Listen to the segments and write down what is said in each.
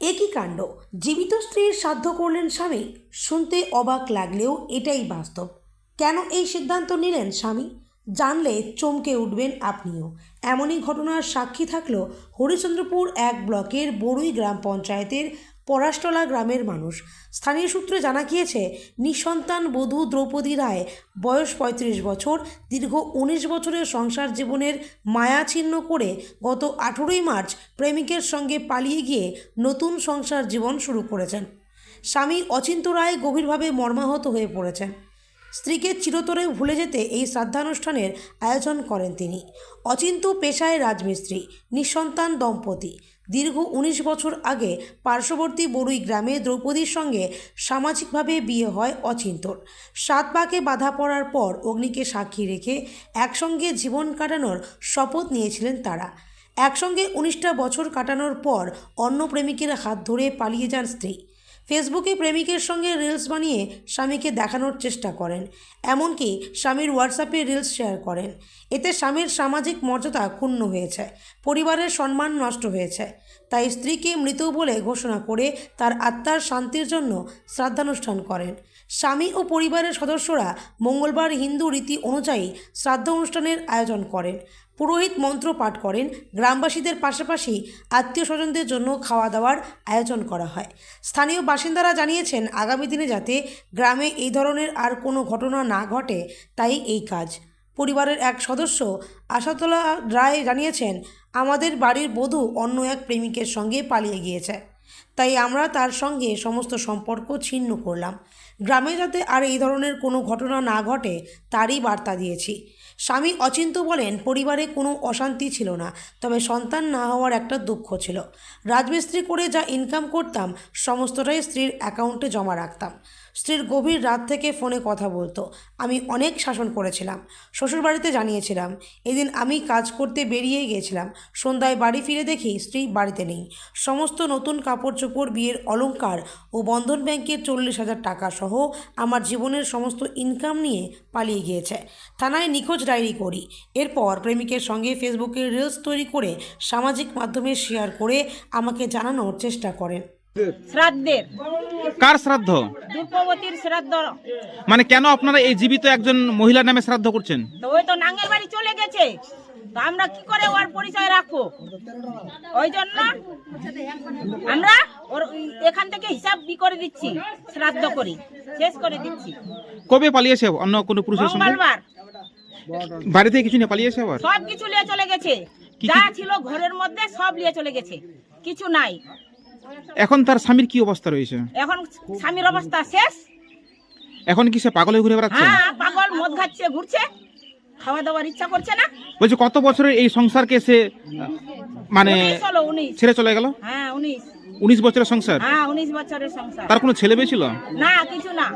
একই কাণ্ড। জীবিত স্ত্রীর সাধ্য করলেন স্বামী, শুনতে অবাক লাগলেও এটাই বাস্তব। কেন এই সিদ্ধান্ত নিলেন স্বামী? জানলে চমকে উঠবেন আপনিও। এমনই ঘটনার সাক্ষী থাকল হরিচন্দ্রপুর এক ব্লকের বড়ুই গ্রাম পঞ্চায়েতের পরাশটলা গ্রামের মানুষ। স্থানীয় সূত্রে জানা গিয়েছে, নিঃসন্তান বধূ দ্রৌপদী রায় বয়স পঁয়ত্রিশ বছর, দীর্ঘ উনিশ বছরের সংসার জীবনের মায়া ছিন্ন করে গত আঠেরোই মার্চ প্রেমিকের সঙ্গে পালিয়ে গিয়ে নতুন সংসার জীবন শুরু করেছেন। স্বামী অচিন্ত রায় গভীরভাবে মর্মাহত হয়ে পড়েছেন। স্ত্রীকে চিরতরে ভুলে যেতে এই শ্রাদ্ধানুষ্ঠানের আয়োজন করেন তিনি। অচিন্ত পেশায় রাজমিস্ত্রি, নিঃসন্তান দম্পতি। দীর্ঘ উনিশ বছর আগে পার্শ্ববর্তী বড়ুই গ্রামে দ্রৌপদীর সঙ্গে সামাজিকভাবে বিয়ে হয় অচিন্তর সাত পাকে বাধা পড়ার পর অগ্নিকে সাক্ষী রেখে একসঙ্গে জীবন কাটানোর শপথ নিয়েছিলেন তারা। একসঙ্গে উনিশটা বছর কাটানোর পর অন্য প্রেমিকের হাত ধরে পালিয়ে যান স্ত্রী। ফেসবুকে প্রেমিকের সঙ্গে রিলস বানিয়ে স্বামীকে দেখানোর চেষ্টা করেন। এমনকি স্বামীর হোয়াটসঅ্যাপে রিলস শেয়ার করেন। এতে স্বামীর সামাজিক মর্যাদা ক্ষুণ্ণ হয়েছে, পরিবারের সম্মান নষ্ট হয়েছে। তাই স্ত্রীকে মৃত বলে ঘোষণা করে তার আত্মার শান্তির জন্য শ্রাদ্ধানুষ্ঠান করেন। স্বামী ও পরিবারের সদস্যরা মঙ্গলবার হিন্দু রীতি অনুযায়ী শ্রাদ্ধ অনুষ্ঠানের আয়োজন করেন। পুরোহিত মন্ত্র পাঠ করেন। গ্রামবাসীদের পাশাপাশি আত্মীয় স্বজনদের জন্য খাওয়া দাওয়ার আয়োজন করা হয়। স্থানীয় বাসিন্দারা জানিয়েছেন, আগামী দিনে যাতে গ্রামে এই ধরনের আর কোনো ঘটনা না ঘটে, তাই এই কাজ। পরিবারের এক সদস্য আশাতলা রায় জানিয়েছেন, আমাদের বাড়ির বধূ অন্য এক প্রেমিকের সঙ্গে পালিয়ে গিয়েছে। তাই আমরা তার সঙ্গে সমস্ত সম্পর্ক ছিন্ন করলাম। গ্রামে যাতে আর এই ধরনের কোনো ঘটনা না ঘটে, তারই বার্তা দিয়েছি। স্বামী অচিন্ত বলেন, পরিবারে কোনো অশান্তি ছিল না, তবে সন্তান না হওয়ার একটা দুঃখ ছিল। রাজমিস্ত্রি করে যা ইনকাম করতাম, সমস্তটাই স্ত্রীর অ্যাকাউন্টে জমা রাখতাম। স্ত্রীর গভীর রাত থেকে ফোনে কথা বলতো। আমি অনেক শাসন করেছিলাম। শ্বশুরবাড়িতে জানিয়েছিলাম, এদিন আমি কাজ করতে বেরিয়ে গিয়েছিলাম। সন্ধ্যায় বাড়ি ফিরে দেখি স্ত্রী বাড়িতে নেই। সমস্ত নতুন কাপড় চোপড় বিয়ের অলংকার ও বন্ধন ব্যাংকের চল্লিশ হাজার টাকা সহ আমার জীবনের সমস্ত ইনকাম নিয়ে পালিয়ে গিয়েছে। থানায় নিখোঁজ ডায়েরি করি। এরপর প্রেমিকের সঙ্গে ফেসবুকে রিলস তৈরি করে সামাজিক মাধ্যমে শেয়ার করে আমাকে জানানোর চেষ্টা করেন। শ্রাদ্ধের। কার শ্রাদ্ধ? দ্রৌপদীর শ্রাদ্ধ। মানে কেন আপনারা এই জীবিত একজন মহিলার নামে শ্রাদ্ধ করছেন? তো ওই তো নাঙ্গের বাড়ি চলে গেছে। তো আমরা কি করে ওর পরিচয় রাখব? ওই জন্য আমরা ওর এখান থেকে হিসাব বি করে দিচ্ছি শ্রাদ্ধ করি শেষ করে দিচ্ছি। কবে পালিয়েছে? অন্য কোনো পুরুষের সঙ্গে? মঙ্গলবার। বাড়ি থেকে কিছু নিয়ে পালিয়েছে আবার? সব কিছু নিয়ে চলে গেছে। যা ছিল ঘরের মধ্যে সব নিয়ে চলে গেছে। কিছু নাই। এখন তার স্বামীর কি অবস্থা রয়েছে? এখন স্বামীর অবস্থা শেষ। এখন কি সে পাগলে ঘুরে বেড়াচ্ছে? হ্যাঁ পাগল মদ খাচ্ছে ঘুরছে। খাওয়া দাওয়ার ইচ্ছা করছে না। বলছে কত বছরের এই সংসারকে সে মানে ছেড়ে চলে গেল? হ্যাঁ উনিশ। উনিশ বছরের সংসার? হ্যাঁ উনিশ বছরের সংসার। তার কোনো ছেলে মেয়ে ছিল? না কিছু না।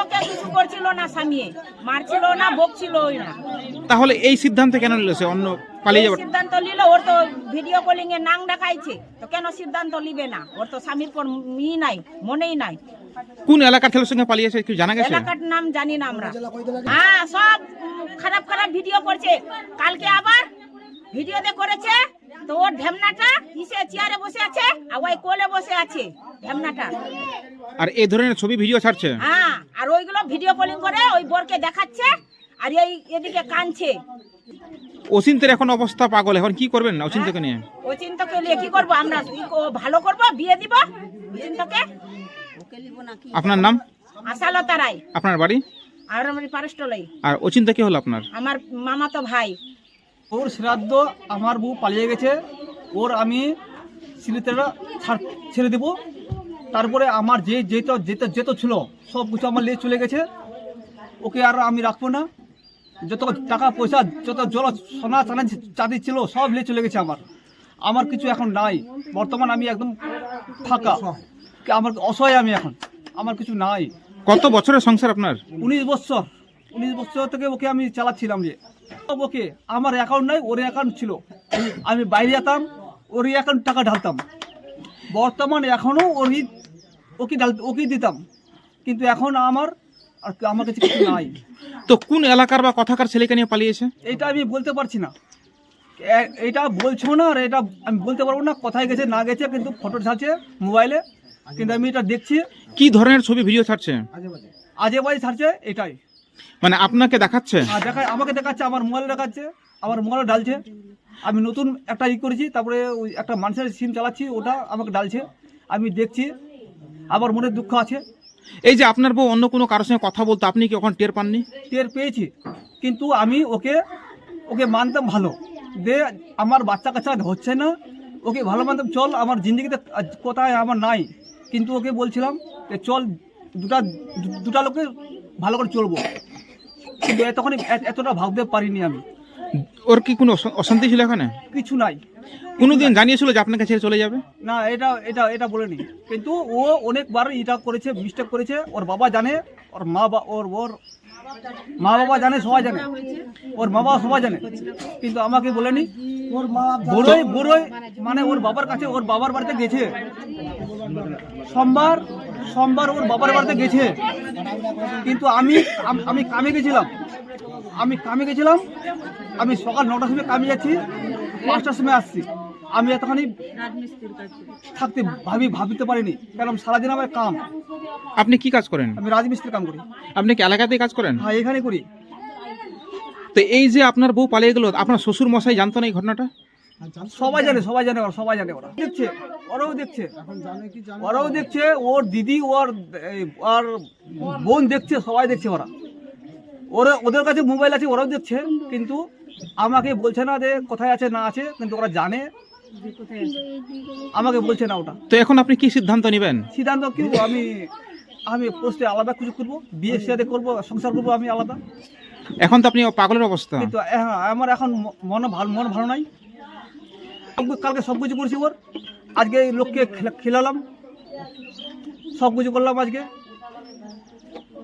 ওকে কিছু করছিল না স্বামী। মারছিল না বকছিলই না। তাহলে এই সিদ্ধান্ত কেন নিল অন্য পালিয়ে সিদ্ধান্ত নিল ওর তো ভিডিও কলিং এ নাং দেখাইছে। তো কেন সিদ্ধান্ত নিবে না? ওর তো স্বামীর পর মি নাই মনেই নাই। কোন এলাকার ছেলের সঙ্গে পালিয়েছে কি জানা গেছে? এলাকার নাম জানি না আমরা। হ্যাঁ সব খারাপ খারাপ ভিডিও করছে। কালকে আবার ভিডিওতে করেছে। তো ওর ঢেমনাটা কিসে চেয়ারে বসে আছে আর ওই কোলে বসে আছে ঢেমনাটা। আর এই ধরনের ছবি ভিডিও ছাড়ছে? হ্যাঁ আর ওইগুলো ভিডিও কলিং করে ওই বোরকে দেখাচ্ছে আর এই এদিকে কানছে অচিন্তের এখন অবস্থা পাগল এখন কি করবেন অচিন্তকে নিয়ে? ও চিন্তাকে নিয়ে কি করব আমরা? ভালো করব বিয়ে দিব চিন্তাকে আপনার নাম? আশালতা রায়। আপনার বাড়ি? আর আমার পারস্টলাই। আর অচিন্তা কি হলো আপনার? আমার মামা তো ভাই। ওর শ্রাদ্ধ আমার বউ পালিয়ে গেছে। ওর আমি স্মৃতিটা ছাড় ছেড়ে দেবো। তারপরে আমার যে যেত যেত যেত ছিল সব কিছু আমার নিয়ে চলে গেছে। ওকে আর আমি রাখব না। যত টাকা পয়সা যত জল সোনা চানা চাঁদি ছিল সব নিয়ে চলে গেছে আমার। আমার কিছু এখন নাই। বর্তমান আমি একদম ফাঁকা। আমার অসহায় আমি এখন। আমার কিছু নাই। কত বছরের সংসার আপনার? উনিশ বছর। উনিশ বছর থেকে ওকে আমি চালাচ্ছিলাম যে। ওকে আমার অ্যাকাউন্ট নাই ওর অ্যাকাউন্ট ছিল। আমি বাইরে যেতাম ওর অ্যাকাউন্ট টাকা ঢালতাম। বর্তমান এখনও ওরই ওকে ঢাল ওকে দিতাম। কিন্তু এখন আমার আর আমার কাছে কিছু নাই। তো কোন এলাকার বা কথাকার ছেলেকে নিয়ে পালিয়েছে? এটা আমি বলতে পারছি না। এটা বলছো না আর এটা আমি বলতে পারব না কোথায় গেছে না গেছে কিন্তু ফটো ছাড়ছে মোবাইলে কিন্তু আমি এটা দেখছি। কি ধরনের ছবি ভিডিও ছাড়ছে? আজে বাজে ছাড়ছে এটাই। মানে আপনাকে দেখাচ্ছে? দেখা আমাকে দেখাচ্ছে আমার মোবাইল দেখাচ্ছে আমার মোবাইল ডালছে আমি নতুন একটা ই করেছি তারপরে ওই একটা মানুষের সিম চালাচ্ছি ওটা আমাকে ডালছে আমি দেখছি আমার মনে দুঃখ আছে। এই যে আপনার বউ অন্য কোনো কারোর সঙ্গে কথা বলতো আপনি কি ওখানে টের পাননি? টের পেয়েছি কিন্তু আমি ওকে ওকে মানতাম ভালো। দে আমার বাচ্চা কাচ্চা হচ্ছে না। ওকে ভালো মানতাম চল আমার জিন্দগিতে কোথায় আমার নাই। কিন্তু ওকে বলছিলাম যে চল দুটা দুটা লোকে ভালো করে চলবো। কিন্তু এতক্ষণ এতটা ভাবতে পারিনি আমি। ওর কি কোনো অশান্তি ছিল এখানে? কিছু নাই। কোনোদিন জানিয়েছিল যে আপনাকে ছেড়ে চলে যাবে? না এটা এটা এটা বলেনি। কিন্তু ও অনেকবার এটা করেছে মিস্টেক করেছে। ওর বাবা জানে ওর মা বা ওর ওর মা বাবা জানে সবাই জানে। ওর মা বাবা সবাই জানে। কিন্তু আমাকে বলেনি। ওর মা বড়ই বড়ই মানে ওর বাবার কাছে ওর বাবার বাড়িতে গেছে। সোমবার সোমবার ওর বাবার বাড়িতে গেছে। কিন্তু আমি আমি কামে গেছিলাম। আমি কামে গেছিলাম। আমি সকাল নটার সময় কামে যাচ্ছি। পাঁচটার সময় আসছি। আমি এতখানি থাকতে ভাবি ভাবিতে পারিনি। কারণ সারাদিন আমার কাম। আপনি কি কাজ করেন? আমি রাজমিস্ত্রির কাম করি। আপনি কি এলাকাতেই কাজ করেন? হ্যাঁ এখানে করি। তো এই যে আপনার বউ পালিয়ে গেল আপনার শ্বশুর মশাই জানতো না এই ঘটনাটা? সবাই জানে সবাই জানে ওরা সবাই জানে ওরা। দেখছে ওরাও দেখছে। ওরাও দেখছে ওর দিদি ওর আর বোন দেখছে সবাই দেখছে ওরা। ওরা ওদের কাছে মোবাইল আছে ওরাও দেখছে কিন্তু আমাকে বলছে না যে কোথায় আছে না আছে কিন্তু ওরা জানে। আমাকে বলছে না ওটা। তো এখন আপনি কি সিদ্ধান্ত নেবেন? সিদ্ধান্ত কি আমি আমি পোস্টে আলাদা কিছু করব বিয়ে সাথে করব সংসার করব আমি আলাদা। এখন তো আপনি পাগলের অবস্থা। কিন্তু হ্যাঁ আমার এখন মন ভালো মন ভালো নাই। কালকে সব কিছু করছি ওর। আজকে এই লোককে খেলা- খেলালাম। সব কিছু করলাম আজকে।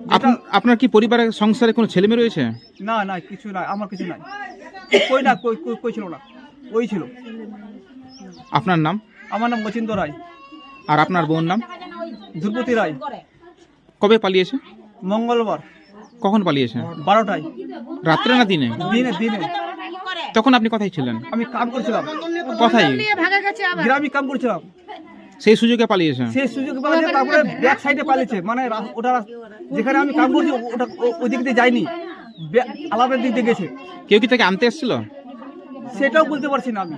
আপ- আপনার কি পরিবারের সংসারে কোনো ছেলে মেয়ে রয়েছে? না না কিছু নাই আমার কিছু নাই। কই না কই কই- কই ছিল না? ওই ছিল। আপনার নাম? আমার নাম মচিন্দ রায়। আর আপনার বোন নাম? ধ্রুপতি রায়। কবে পালিয়েছে? মঙ্গলবার। কখন পালিয়েছে? বারোটায়। রাত্রে না দিনে? দিনে দিনে। তখন আপনি কোথায় ছিলেন? আমি কাম করছিলাম। কোথায়? গ্রামে কাম করছিলাম। সেই সুযোগে পালিয়েছে সেই সুযোগ পালিয়েছে তারপরে ব্যাক সাইডে পালিয়েছে। মানে ওটা যেখানে আমি কাম করছি ওটা ও- ওই দিক দিয়ে যায়নি। ব্যাক- আলাদা দিক দিয়ে গেছে। কেউ কি তাকে আনতে এসেছিল? সেটাও বলতে পারছি না আমি।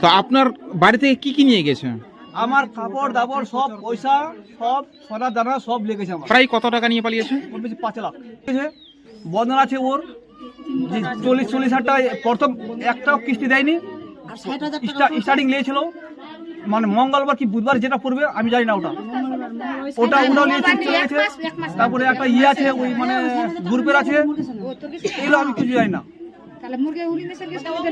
তো আপনার বাড়ি থেকে কি কি নিয়ে গেছে? আমার কাপড় দাপড় সব পয়সা সব সোনা দানা সব লেগেছে আমার। প্রায় কত টাকা নিয়ে পালিয়েছে? পাঁচ লাখ। ঠিক আছে বন্ধন আছে ওর। চল্লিশ চল্লিশ হাজার টাকা প্রথম একটাও কিস্তি দেয়নি স্টার্টিং নিয়েছিল মানে মঙ্গলবার কি বুধবার যেটা পড়বে আমি জানি না ওটা ওটা ওটা নিয়েছে তারপরে একটা ইয়ে আছে ওই মানে গ্রুপের আছে এগুলো আমি কিছু জানি না